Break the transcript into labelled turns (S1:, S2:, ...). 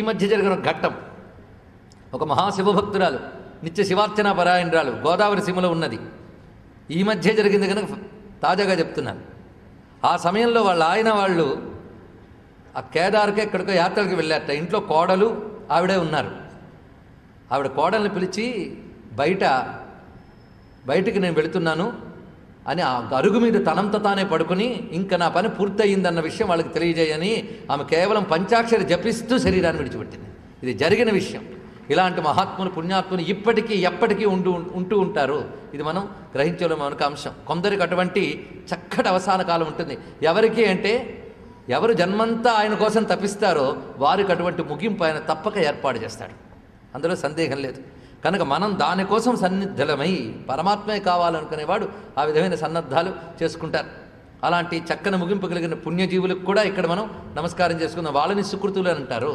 S1: ఈ మధ్య జరిగిన ఘట్టం. ఒక మహాశివభక్తురాలు నిత్య శివార్చన పరాయణరాలు గోదావరి సీమలో ఉన్నది. ఈ మధ్య జరిగింది కనుక తాజాగా చెప్తున్నాను. ఆ సమయంలో వాళ్ళ ఆయన వాళ్ళు ఆ కేదార్కే ఎక్కడికో యాత్రలకు వెళ్ళారట. ఇంట్లో కోడలు ఆవిడే ఉన్నారు. ఆవిడ కోడల్ని పిలిచి బయట బయటికి నేను వెళుతున్నాను. అని ఆ గరుగు మీద తనంత తానే పడుకుని ఇంకా నా పని పూర్తయిందన్న విషయం వాళ్ళకి తెలియజేయని ఆమె కేవలం పంచాక్షరి జపిస్తూ శరీరాన్ని విడిచిపెట్టింది. ఇది జరిగిన విషయం. ఇలాంటి మహాత్ములు పుణ్యాత్ములు ఇప్పటికీ ఎప్పటికీ ఉంటూ ఉంటూ ఉంటారు. ఇది మనం గ్రహించలేము మనకు అంశం. కొందరికి అటువంటి చక్కటి అవసాన కాలం ఉంటుంది. ఎవరికి అంటే ఎవరు జన్మంతా ఆయన కోసం తప్పిస్తారో వారికి అటువంటి ముగింపు ఆయన తప్పక ఏర్పాటు చేస్తాడు. అందులో సందేహం లేదు. కనుక మనం దానికోసం సన్నిధలమై పరమాత్మే కావాలనుకునేవాడు ఆ విధమైన సన్నద్ధాలు చేసుకుంటారు. అలాంటి చక్కని ముగింపు కలిగిన పుణ్యజీవులకు కూడా ఇక్కడ మనం నమస్కారం చేసుకుందాం. వాళ్ళని సుకృతులు అని అంటారు.